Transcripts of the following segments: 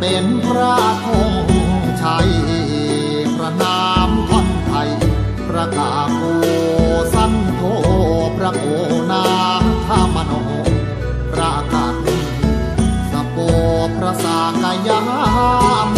เป็นพระธงชัยพระนามท่อนไทยประกาศโกสันโทพระโอนาธามโนประกาศสโปพระสากยาม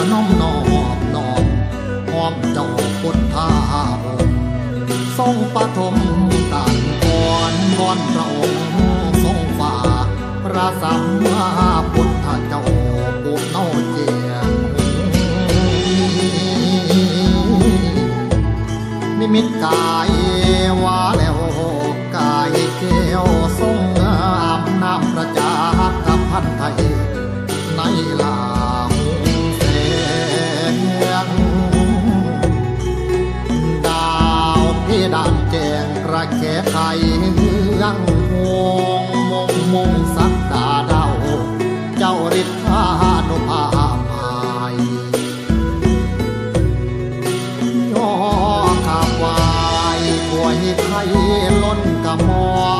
ระน้อมนอบน้อมหอมเจ้าพุทธาองทรงปฐมตันก่อนก่อนพระองค์ทรงฝ่าพระสัมมาพุทธเจ้าปุณโนเจียงนิมิตกายว่าแล้วกายแก้วทรงงามน้ำ แจงกระแขไทยเฮืองงงมงมงสักดาดาวเจ้าริทธานุภาพายย่อขับวายป่วยไทยล้นกระมอ